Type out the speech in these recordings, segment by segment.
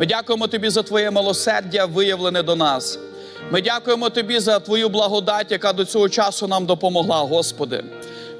Ми дякуємо Тобі за Твоє милосердя, виявлене до нас. Ми дякуємо Тобі за Твою благодать, яка до цього часу нам допомогла, Господи.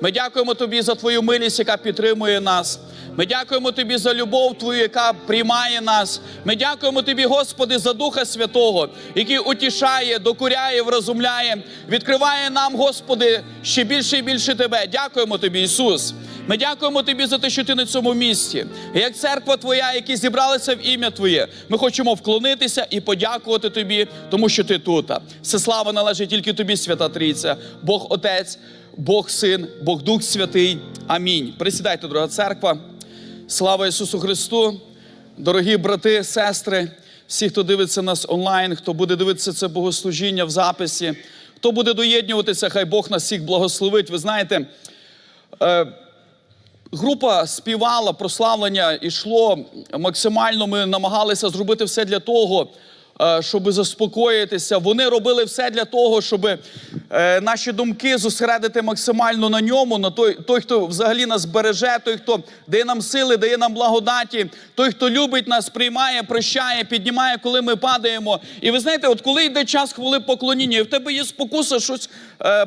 Ми дякуємо Тобі за Твою милість, яка підтримує нас. Ми дякуємо Тобі за любов Твою, яка приймає нас. Ми дякуємо Тобі, Господи, за Духа Святого, який утішає, докуряє, вразумляє, відкриває нам, Господи, ще більше і більше Тебе. Дякуємо Тобі, Ісус. Ми дякуємо Тобі за те, що ти на цьому місці. Як церква Твоя, які зібралися в ім'я Твоє, ми хочемо вклонитися і подякувати Тобі, тому що ти тут. Все слава належить тільки Тобі, Свята Трійця, Бог Отець, Бог Син, Бог Дух Святий. Амінь. Присідайте, дорога церква. Слава Ісусу Христу, дорогі брати, сестри, всі, хто дивиться нас онлайн, хто буде дивитися це богослужіння в записі, хто буде доєднуватися, хай Бог нас всіх благословить. Ви знаєте, е, група співала, прославлення йшло максимально. Ми намагалися зробити все для того, е, щоб заспокоїтися. Вони робили все для того, щоб е, наші думки зосередити максимально на ньому, на той, той, хто взагалі нас береже, той, хто дає нам сили, дає нам благодаті, той, хто любить нас, приймає, прощає, піднімає, коли ми падаємо. І ви знаєте, от коли йде час хвили поклоніння, і в тебе є спокуса щось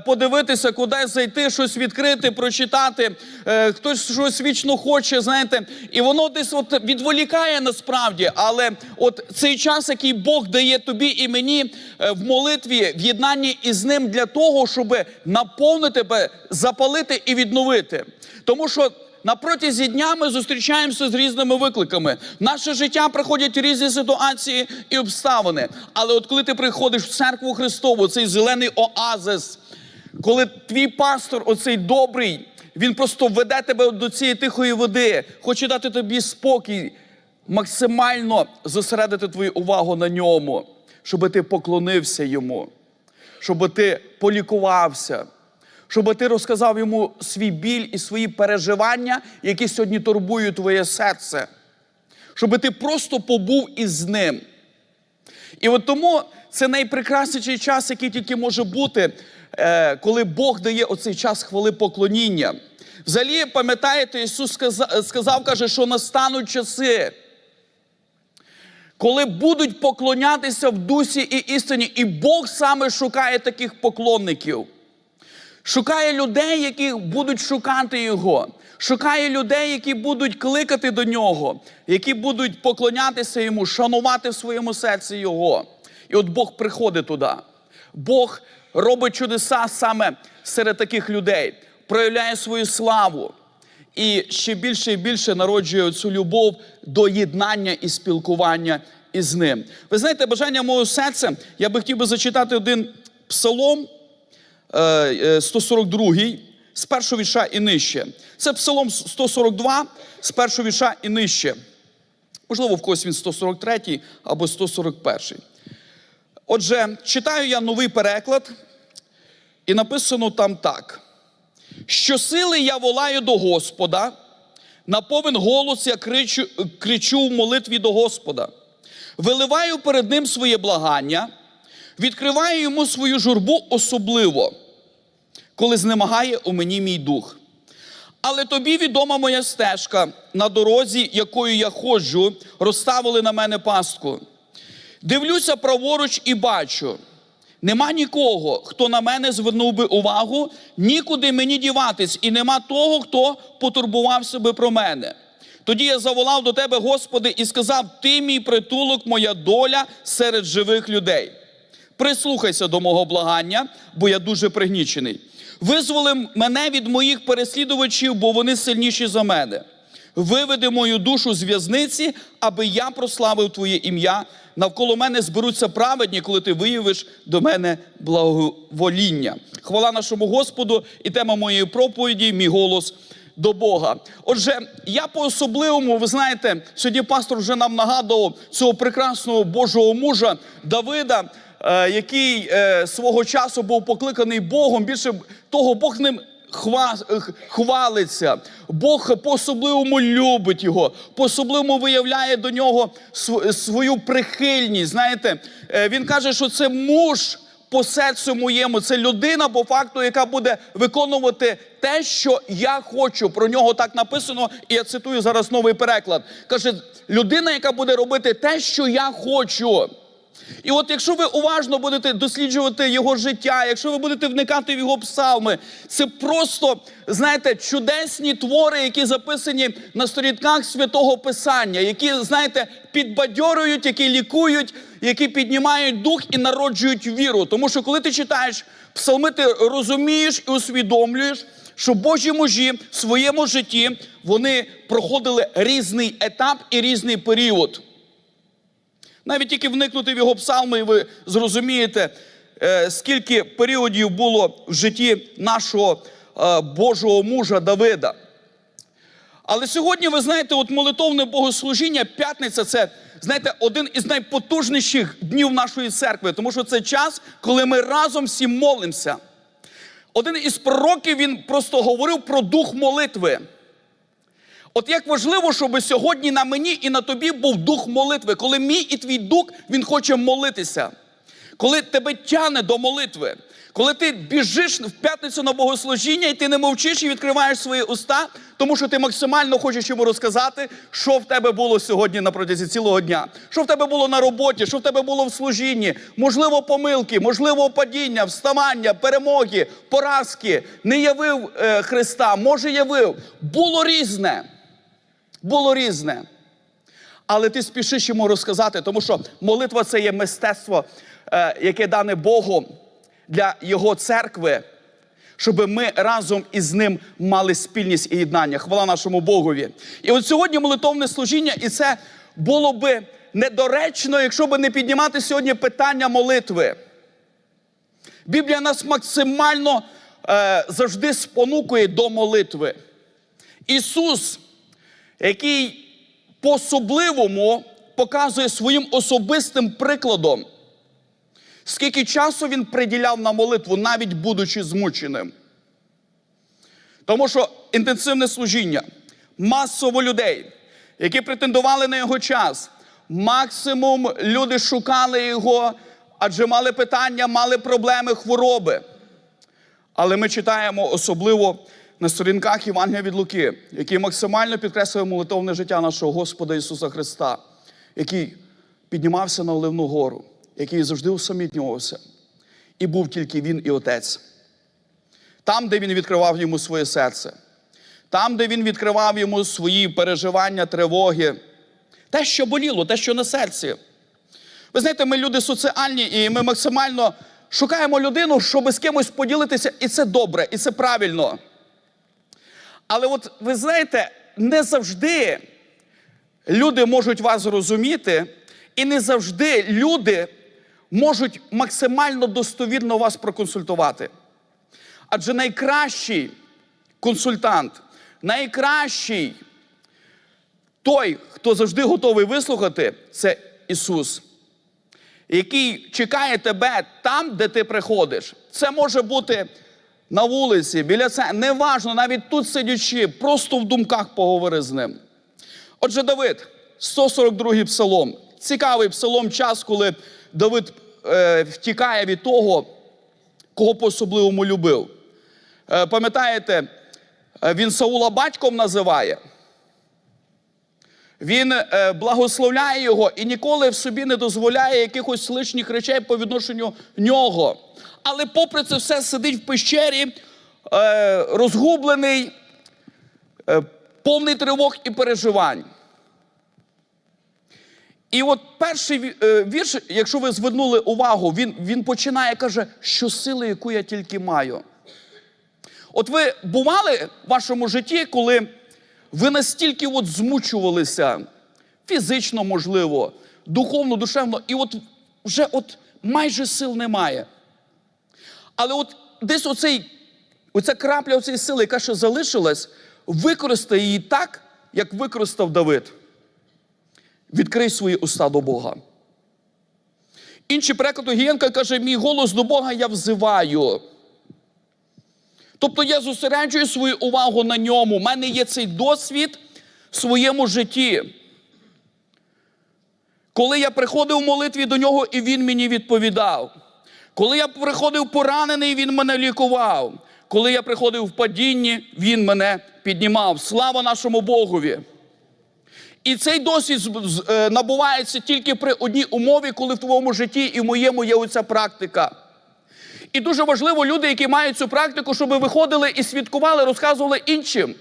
подивитися, кудись зайти, щось відкрити, прочитати, е, хтось щось вічно хоче, знаєте, і воно десь от відволікає насправді. Але от цей час, який Бог дає тобі і мені е, в молитві, в єднанні із ним для того, щоб наповнити тебе, запалити і відновити. Тому що на протязі дня ми зустрічаємося з різними викликами. Наше життя приходять різні ситуації і обставини. Але от коли ти приходиш в церкву Христову, цей зелений оазис, коли твій пастор, оцей добрий, він просто веде тебе до цієї тихої води, хоче дати тобі спокій, максимально зосередити твою увагу на ньому, щоб ти поклонився йому, щоб ти полікувався, щоб ти розказав йому свій біль і свої переживання, які сьогодні турбують твоє серце, щоб ти просто побув із ним. І от тому це найпрекрасніший час, який тільки може бути, коли Бог дає оцей час хвали поклоніння. Взагалі, пам'ятаєте, Ісус сказав, сказав, каже, що настануть часи, коли будуть поклонятися в дусі і істині, і Бог саме шукає таких поклонників. Шукає людей, які будуть шукати Його. Шукає людей, які будуть кликати до нього, які будуть поклонятися йому, шанувати в своєму серці Його. І от Бог приходить туди. Бог робить чудеса саме серед таких людей, проявляє свою славу і ще більше і більше народжує цю любов до єднання і спілкування із ним. Ви знаєте, бажання мого серця, я би хотів би зачитати один псалом. Е, е, 142 з першого віша і нижче. Це Псалом 142 з першого віша і нижче. Можливо, в когось він 143 або 141. Отже, читаю я новий переклад, і написано там так: Щосили я волаю до Господа, на повен голос я кричу, кричу в молитві до Господа, виливаю перед Ним своє благання, відкриваю йому свою журбу особливо коли знемагає у мені мій дух. Але тобі відома моя стежка на дорозі, якою я ходжу, розставили на мене пастку. Дивлюся праворуч і бачу. Нема нікого, хто на мене звернув би увагу, нікуди мені діватись, і нема того, хто потурбувався би про мене. Тоді я заволав до тебе, Господи, і сказав: Ти мій притулок, моя доля серед живих людей. Прислухайся до мого благання, бо я дуже пригнічений. Визволи мене від моїх переслідувачів, бо вони сильніші за мене. Виведи мою душу з в'язниці, аби я прославив Твоє ім'я. Навколо мене зберуться праведні, коли ти виявиш до мене благовоління. Хвала нашому Господу і тема моєї проповіді, мій голос до Бога. Отже, я по-особливому, ви знаєте, сьогодні пастор вже нам нагадував цього прекрасного Божого мужа Давида, е, який е, свого часу був покликаний Богом. Більше того, Бог ним хвалиться. Бог по-особливому любить його, по-особливому виявляє до нього свою прихильність. Знаєте, Е, він каже, що це муж по серцю моєму. Це людина, по факту, яка буде виконувати те, що я хочу. Про нього так написано, і я цитую зараз новий переклад. Каже, людина, яка буде робити те, що я хочу. І от якщо ви уважно будете досліджувати його життя, якщо ви будете вникати в його псалми, це просто, знаєте, чудесні твори, які записані на сторінках святого Писання, які, знаєте, підбадьорюють, які лікують, які піднімають дух і народжують віру. Тому що коли ти читаєш псалми, ти розумієш і усвідомлюєш, що Божі мужі в своєму житті вони проходили різний етап і різний період. Навіть тільки вникнути в його псалми, і ви зрозумієте, е, скільки періодів було в житті нашого е, Божого мужа Давида. Але сьогодні, ви знаєте, от молитовне богослужіння, п'ятниця це, знаєте, один із найпотужніших днів нашої церкви, тому що це час, коли ми разом всі молимося. Один із пророків він просто говорив про дух молитви. От як важливо, щоб сьогодні на мені і на тобі був дух молитви, коли мій і твій дух він хоче молитися, коли тебе тяне до молитви, коли ти біжиш в п'ятницю на богослужіння, і ти не мовчиш і відкриваєш свої уста, тому що ти максимально хочеш йому розказати, що в тебе було сьогодні на протязі цілого дня, що в тебе було на роботі, що в тебе було в служінні, можливо, помилки, можливо, падіння, вставання, перемоги, поразки, не явив е, Христа, може явив. Було різне. Було різне. Але ти спішиш йому розказати, тому що молитва це є мистецтво, е, яке дане Богом для Його церкви, щоб ми разом із ним мали спільність і єднання. Хвала нашому Богові. І от сьогодні молитовне служіння, і це було би недоречно, якщо би не піднімати сьогодні питання молитви. Біблія нас максимально е, завжди спонукує до молитви. Ісус, який по-особливому показує своїм особистим прикладом, скільки часу він приділяв на молитву, навіть будучи змученим. Тому що інтенсивне служіння, масово людей, які претендували на його час, максимум люди шукали його, адже мали питання, мали проблеми, хвороби. Але ми читаємо особливо на сторінках Євангелія від Луки, який максимально підкреслює молитовне життя нашого Господа Ісуса Христа, який піднімався на Оливну гору, який завжди усамітнювався. І був тільки він і отець. Там, де він відкривав йому своє серце, там, де він відкривав йому свої переживання, тривоги, те, що боліло, те, що на серці. Ви знаєте, ми люди соціальні, і ми максимально шукаємо людину, щоб з кимось поділитися, і це добре, і це правильно. Але от ви знаєте, не завжди люди можуть вас зрозуміти, і не завжди люди можуть максимально достовірно вас проконсультувати. Адже найкращий консультант, найкращий той, хто завжди готовий вислухати, це Ісус, який чекає тебе там, де ти приходиш. Це може бути на вулиці, біля це, неважно, навіть тут сидячи, просто в думках поговори з ним. Отже, Давид, 142-й псалом. Цікавий псалом, час, коли Давид е, втікає від того, кого по-особливому любив. Е, пам'ятаєте, е, він Саула батьком називає. Він е, благословляє його і ніколи в собі не дозволяє якихось лишніх речей по відношенню нього. Але попри це все сидить в пещері, е, розгублений, е, повний тривог і переживань. І от перший вірш, якщо ви звернули увагу, він, він починає каже, що сили, яку я тільки маю. От ви бували в вашому житті, коли ви настільки от змучувалися, фізично, можливо, духовно, душевно, і от вже от майже сил немає. Але от десь оцей, оця крапля оцієї сили, яка ще залишилась, використай її так, як використав Давид. Відкрий свої уста до Бога. Інший переклад Огієнка каже: мій голос до Бога я взиваю. Тобто я зосереджую свою увагу на ньому. У мене є цей досвід в своєму житті. Коли я приходив у молитві до нього, і він мені відповідав. Коли я приходив поранений, він мене лікував. Коли я приходив в падінні, він мене піднімав. Слава нашому Богові! І цей досвід е, набувається тільки при одній умові, коли в твоєму житті і в моєму є оця практика. І дуже важливо люди, які мають цю практику, щоб виходили і свідкували, розказували іншим.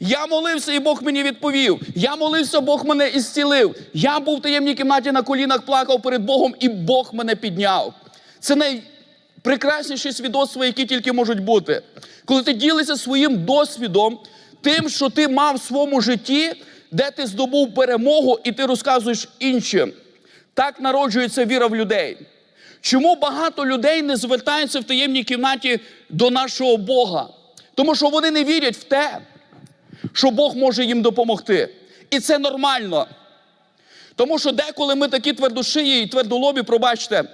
Я молився, і Бог мені відповів. Я молився, Бог мене ісцілив. Я був в таємній кімнаті на колінах, плакав перед Богом, і Бог мене підняв. Це найпрекрасніші свідоцтва, які тільки можуть бути. Коли ти ділишся своїм досвідом, тим, що ти мав в своєму житті, де ти здобув перемогу, і ти розказуєш іншим. Так народжується віра в людей. Чому багато людей не звертаються в таємній кімнаті до нашого Бога? Тому що вони не вірять в те, що Бог може їм допомогти. І це нормально. Тому що деколи ми такі твердошиї і твердолобі, пробачте,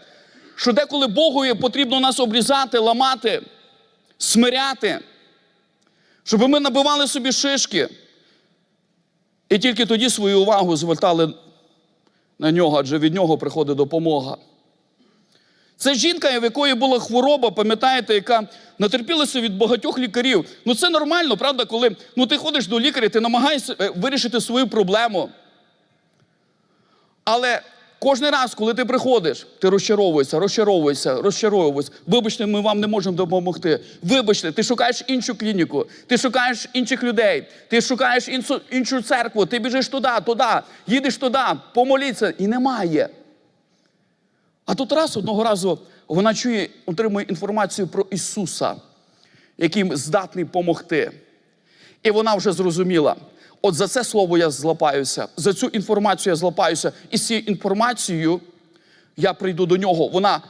що деколи Богові потрібно нас обрізати, ламати, смиряти, щоб ми набивали собі шишки. І тільки тоді свою увагу звертали на нього, адже від нього приходить допомога. Це жінка, в якої була хвороба, пам'ятаєте, яка натерпілася від багатьох лікарів. Ну це нормально, правда, коли ну, ти ходиш до лікаря, ти намагаєшся е, вирішити свою проблему. Але кожен раз, коли ти приходиш, ти розчаровуєшся, розчаровуєшся, розчаровуєшся. Вибачте, ми вам не можемо допомогти. Вибачте, ти шукаєш іншу клініку, ти шукаєш інших людей, ти шукаєш іншу, іншу церкву, ти біжиш туди, туди, їдеш туди, помоліться, і немає. А тут раз одного разу вона чує, отримує інформацію про Ісуса, який здатний помогти. І вона вже зрозуміла: от за це слово я злапаюся, за цю інформацію я злапаюся. І з цією інформацією я прийду до нього. Вона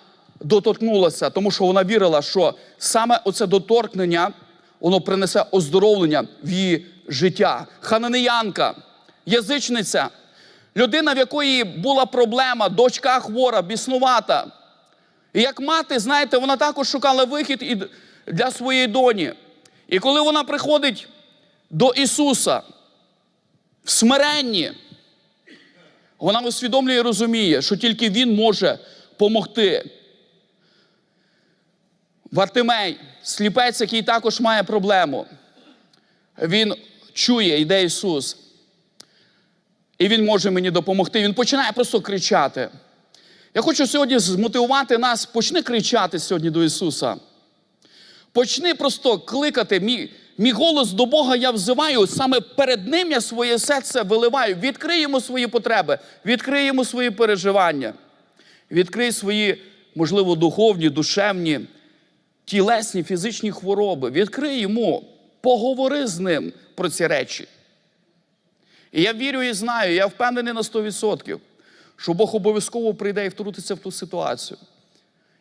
доторкнулася, тому що вона вірила, що саме оце доторкнення воно принесе оздоровлення в її життя. Хананеянка, язичниця, людина, в якої була проблема, дочка хвора, біснувата. І як мати, знаєте, вона також шукала вихід для своєї доні. І коли вона приходить до Ісуса в смиренні, вона усвідомлює і розуміє, що тільки Він може помогти. Вартимей, сліпець, який також має проблему. Він чує, йде Ісус. І Він може мені допомогти. Він починає просто кричати. Я хочу сьогодні змотивувати нас, почни кричати сьогодні до Ісуса. Почни просто кликати. Мій, мій голос до Бога я взиваю, саме перед Ним я своє серце виливаю. Відкрий йому свої потреби, відкрий йому свої переживання, відкрий свої, можливо, духовні, душевні, тілесні, фізичні хвороби. Відкрий йому, поговори з ним про ці речі. І я вірю і знаю, я впевнений на 100%, що Бог обов'язково прийде і втрутиться в ту ситуацію.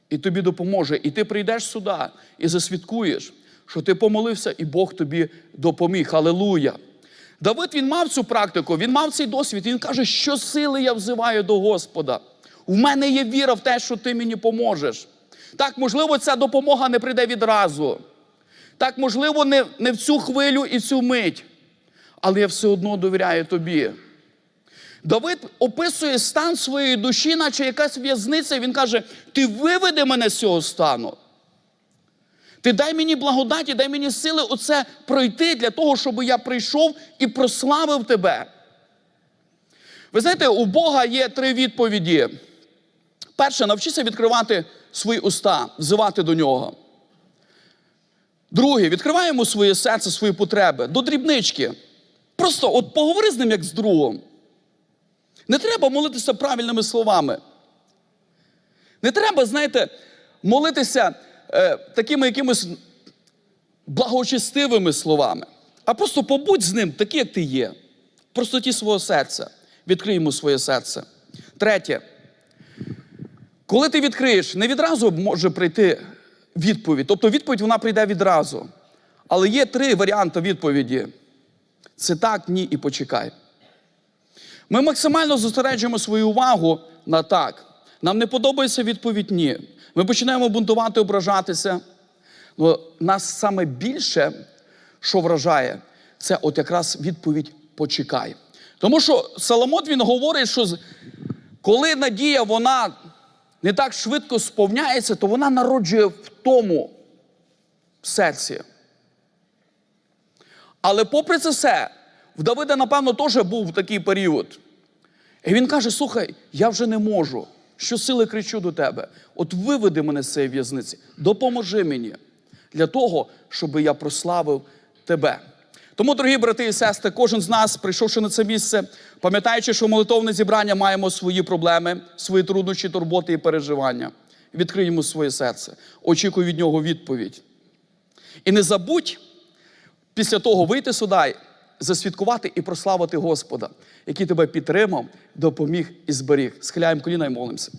І тобі допоможе. І ти прийдеш сюди і засвідкуєш, що ти помолився, і Бог тобі допоміг. Алелуя! Давид він мав цю практику, він мав цей досвід. Він каже, що сили я взиваю до Господа. У мене є віра в те, що ти мені поможеш. Так, можливо, ця допомога не прийде відразу. Так, можливо, не, не в цю хвилю і в цю мить. Але я все одно довіряю тобі. Давид описує стан своєї душі, наче якась в'язниця, і він каже: Ти виведи мене з цього стану. Ти дай мені благодаті, дай мені сили оце пройти для того, щоб я прийшов і прославив тебе. Ви знаєте, у Бога є три відповіді. Перше, навчися відкривати свої уста, взивати до нього. Друге, відкриваємо своє серце, свої потреби до дрібнички. Просто от поговори з ним як з другом. Не треба молитися правильними словами. Не треба, знаєте, молитися е, такими якимись благочестивими словами. А просто побудь з ним, такий, як ти є. Простоті свого серця. Відкрий йому своє серце. Третє. Коли ти відкриєш, не відразу може прийти відповідь. Тобто відповідь вона прийде відразу. Але є три варіанти відповіді: це так, ні і почекай. Ми максимально зосереджуємо свою увагу на так. Нам не подобається відповідь ні. Ми починаємо бунтувати, ображатися. Но нас саме більше, що вражає, це от якраз відповідь почекай. Тому що Соломон він говорить, що коли надія вона не так швидко сповняється, то вона народжує в тому серці. Але попри це все, в Давида, напевно, теж був такий період. І він каже: слухай, я вже не можу. Щосили кричу до тебе. От виведи мене з цієї в'язниці, допоможи мені для того, щоб я прославив тебе. Тому, дорогі брати і сестри, кожен з нас, прийшовши на це місце, пам'ятаючи, що молитовне зібрання маємо свої проблеми, свої труднощі, турботи і переживання. Відкриємо своє серце, очікуй від нього відповідь. І не забудь після того вийти сюди, засвідкувати і прославити Господа, який тебе підтримав, допоміг і зберіг. Схиляємо коліна і молимося.